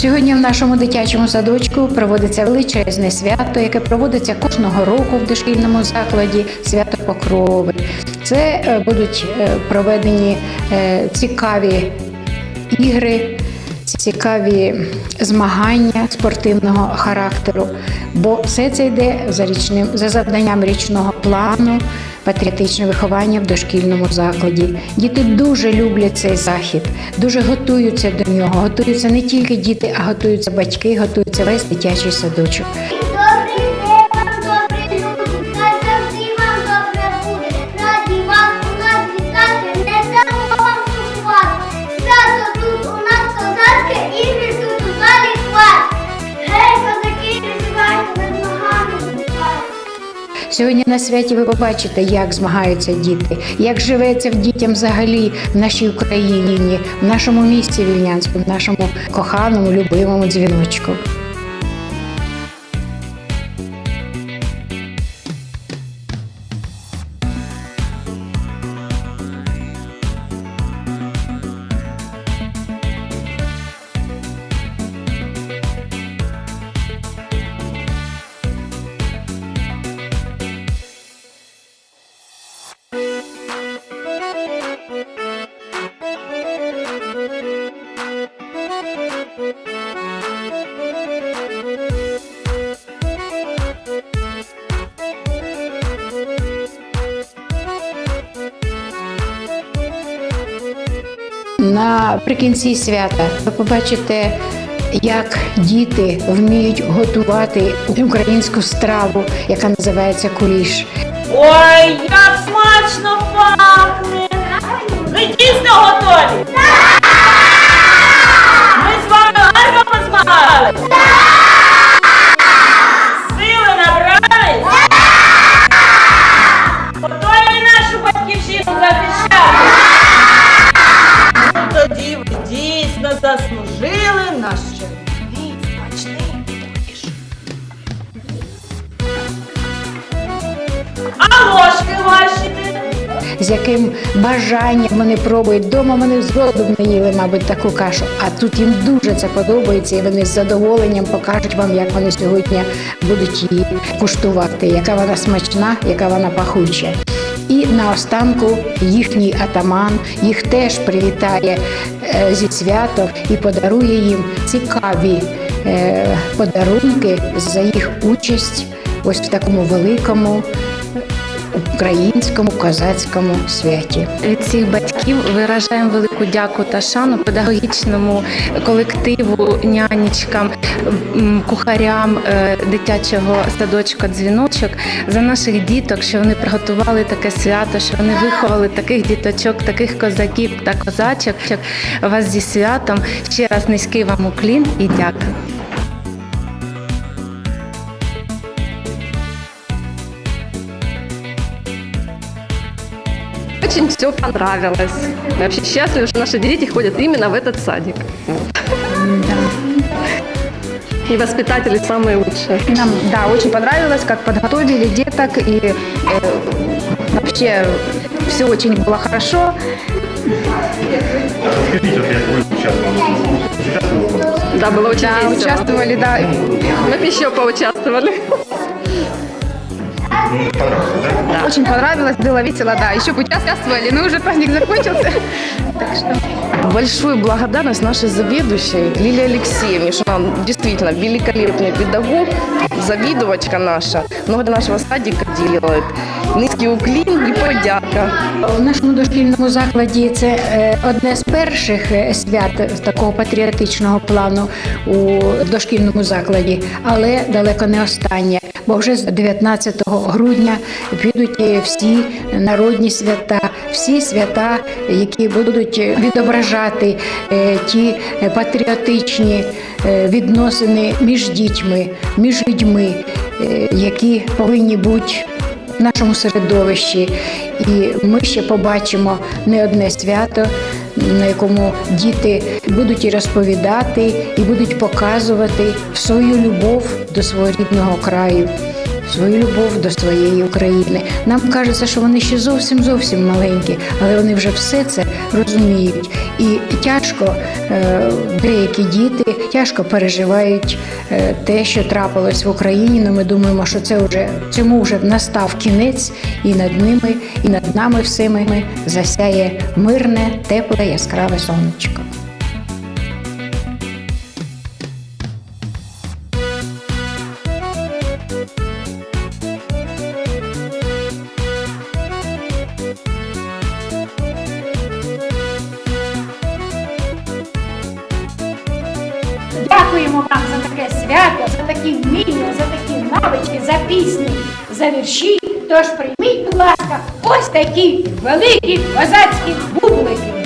Сьогодні в нашому дитячому садочку проводиться величезне свято, яке проводиться кожного року в дошкільному закладі свято Покрови. Це е, будуть е, проведені е, цікаві ігри, цікаві змагання спортивного характеру, бо все це йде за річним за завданням річного плану. Патріотичне виховання в дошкільному закладі. Діти дуже люблять цей захід, дуже готуються до нього. Готуються не тільки діти, а готуються батьки, готується весь дитячий садочок. Сьогодні на святі ви побачите, як змагаються діти, як живеться в дітям взагалі в нашій Україні, в нашому місті Вільнянському, в нашому коханому, любимому дзвіночку. Наприкінці свята ви побачите, як діти вміють готувати українську страву, яка називається куліш. Ой, як смачно пахне! Ви дійсно готові? Ми з вами гарно позмагали? З яким бажанням вони пробують. Вдома вони зроду не їли, мабуть, таку кашу. А тут їм дуже це подобається, і вони з задоволенням покажуть вам, як вони сьогодні будуть її куштувати, яка вона смачна, яка вона пахуча. І наостанку їхній атаман їх теж привітає е, зі святом і подарує їм цікаві е, подарунки за їх участь ось в такому великому українському козацькому святі. Від всіх батьків виражаємо велику дяку та шану педагогічному колективу, нянечкам, кухарям е, дитячого садочка дзвіночок за наших діток, що вони приготували таке свято, що вони виховали таких діточок, таких козаків та козачок. Вас зі святом ще раз низький вам уклін і дякую. Очень все понравилось. Я вообще счастлива, что наши дети ходят именно в этот садик. И воспитатели самые лучшие. Нам, да, очень понравилось, как подготовили деток и э, вообще все очень было хорошо. Скажите, вот я? Да, было очень Да, весело. участвовали, да. Мы еще поучаствовали. Очень понравилось, было весело, да. Еще бы участвовали, но уже праздник закончился. Так что Большую благодарность нашей заведующей Лилии Алексеевне, что она действительно великолепный педагог, завидовачка наша, много для нашего садика делает. Низкий уклин и подяка. У нашому дошкільному закладі це е, одне з перших е, свят такого патріотичного плану у дошкільному закладі, але далеко не останнє. Бо вже з 19 грудня підуть е, всі народні свята, всі свята, які будуть відображати е, ті патріотичні е, відносини між дітьми, між людьми, е, які повинні бути в нашому середовищі. І ми ще побачимо не одне свято, на якому діти будуть розповідати, і будуть показувати свою любов до свого рідного краю, свою любов до своєї України. Нам кажеться, що вони ще зовсім зовсім маленькі, але вони вже все це розуміють. І тяжко е, деякі діти тяжко переживають е, те, що трапилось в Україні. Ну, ми думаємо, що це вже цьому вже настав кінець, і над ними, і над нами всіми засяє мирне, тепле, яскраве сонечко. Дякуємо вам за таке свято, за такі вміння, за такі навички, за пісні, за вірші. Тож прийміть, будь ласка, ось такі великі козацькі бублики.